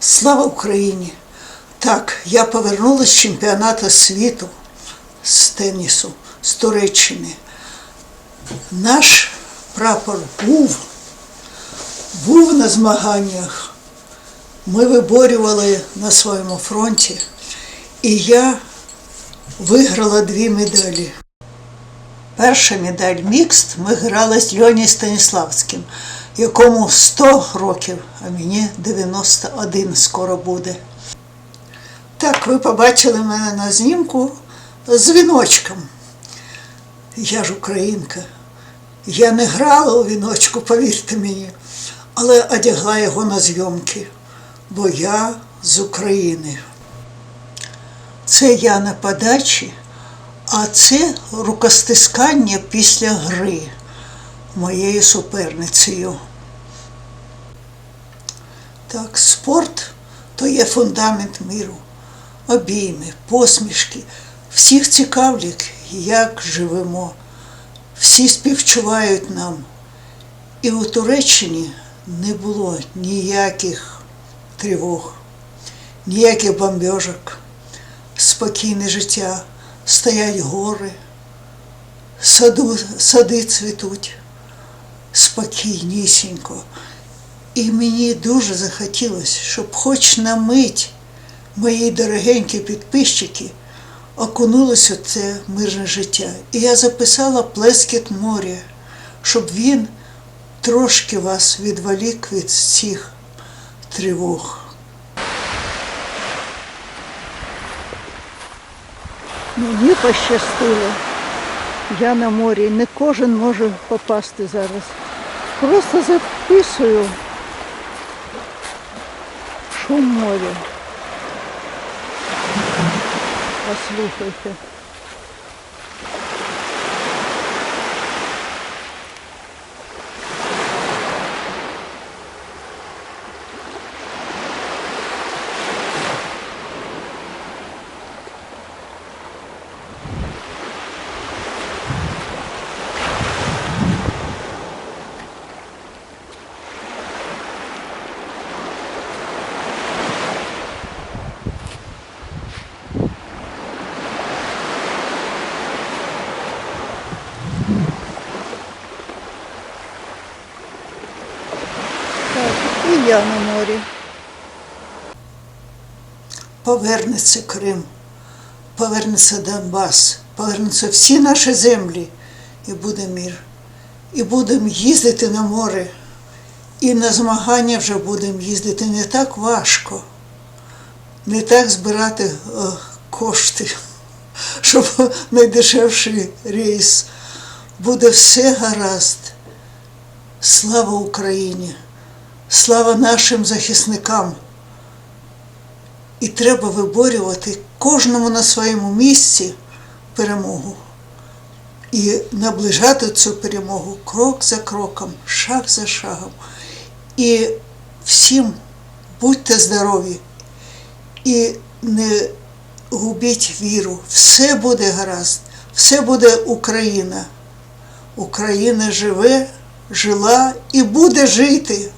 Слава Україні! Так, я повернулася з чемпіонату світу з тенісу з Туреччини. Наш прапор був, був на змаганнях. Ми виборювали на своєму фронті, і я виграла дві медалі. Перша медаль мікст ми грали з Льоні Станіславським, якому 100 років, а мені 91 скоро буде. Так, ви побачили мене на знімку з віночком. Я ж українка. Я не грала у віночку, повірте мені, але одягла його на зйомки, бо я з України. Це я на подачі, а це рукостискання після гри моєю суперницею. Так, спорт то є фундамент миру, обійми, посмішки. Всіх цікавлять, як живемо. Всі співчувають нам. І у Туреччині не було ніяких тривог, ніяких бомбежок, спокійне життя, стоять гори, саду, сади цвітуть спокійнісінько. І мені дуже захотілося, щоб хоч на мить мої дорогенькі підписчики окунулися в це мирне життя. І я записала плескіт моря, щоб він трошки вас відволік від цих тривог. Мені пощастило. Я на морі, не кожен може попасти зараз. Просто записую шум моря. Послухайте. І я на морі. Повернеться Крим, повернеться Донбас, повернуться всі наші землі, і буде мир. І будемо їздити на море. І на змагання вже будемо їздити не так важко, не так збирати е, кошти, щоб найдешевший рейс. Буде все гаразд. Слава Україні! Слава нашим захисникам! І треба виборювати кожному на своєму місці перемогу. І наближати цю перемогу крок за кроком, шаг за шагом. І всім будьте здорові і не губіть віру. Все буде гаразд, все буде Україна. Україна живе, жила і буде жити.